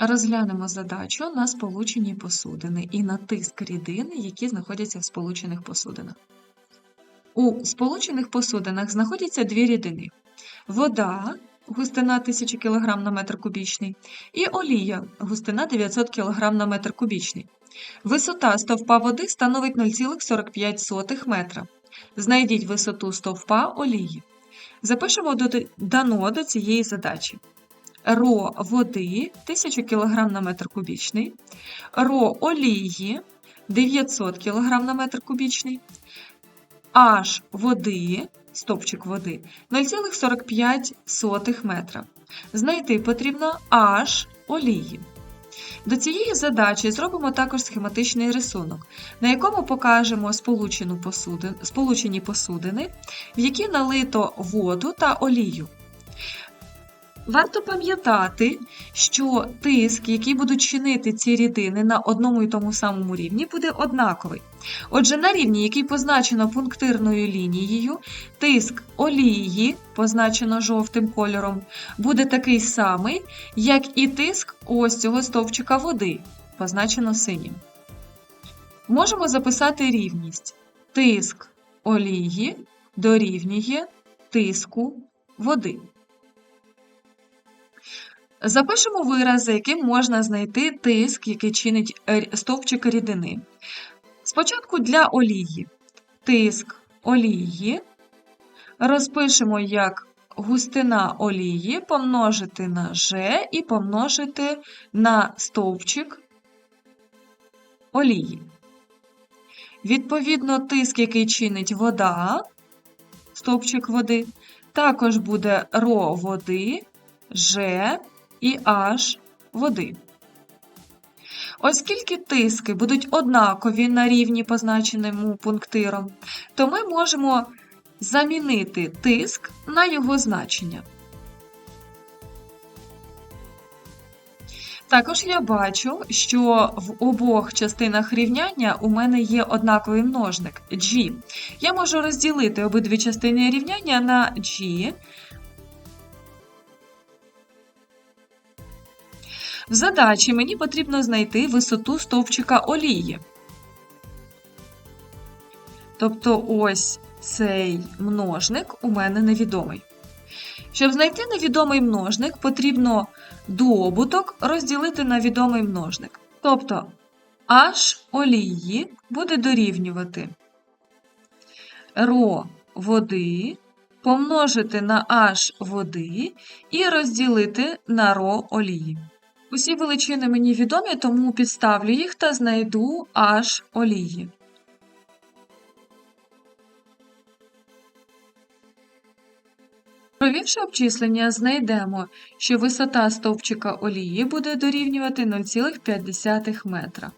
Розглянемо задачу на сполучені посудини і на тиск рідин, які знаходяться в сполучених посудинах. У сполучених посудинах знаходяться дві рідини: вода, густина 1000 кг на метр кубічний, і олія, густина 900 кг на метр кубічний. Висота стовпа води становить 0,45 метра. Знайдіть висоту стовпа олії. Запишемо дано до цієї задачі. Ро води 1000 кг на метр кубічний, ро олії 900 кг на метр кубічний, H води, стопчик води 0,45 метра. Знайти потрібно H олії. До цієї задачі зробимо також схематичний рисунок, на якому покажемо сполучені посудини, в які налито воду та олію. Варто пам'ятати, що тиск, який будуть чинити ці рідини на одному і тому самому рівні, буде однаковий. Отже, на рівні, який позначено пунктирною лінією, тиск олії, позначено жовтим кольором, буде такий самий, як і тиск ось цього стовпчика води, позначено синім. Можемо записати рівність. Тиск олії дорівнює тиску води. Запишемо вираз, за яким можна знайти тиск, який чинить стовпчик рідини. Спочатку для олії. Тиск олії розпишемо як густина олії помножити на G і помножити на стовпчик олії. Відповідно, тиск, який чинить вода, стовпчик води, також буде ро води, G і H води. Оскільки тиски будуть однакові на рівні позначеному пунктиром, то ми можемо замінити тиск на його значення. Також я бачу, що в обох частинах рівняння у мене є однаковий множник g. Я можу розділити обидві частини рівняння на g. В задачі мені потрібно знайти висоту стовпчика олії. Тобто ось цей множник у мене невідомий. Щоб знайти невідомий множник, потрібно добуток розділити на відомий множник. Тобто H олії буде дорівнювати ро води помножити на H води і розділити на ро олії. Усі величини мені відомі, тому підставлю їх та знайду H олії. Провівши обчислення, знайдемо, що висота стовпчика олії буде дорівнювати 0,5 метра.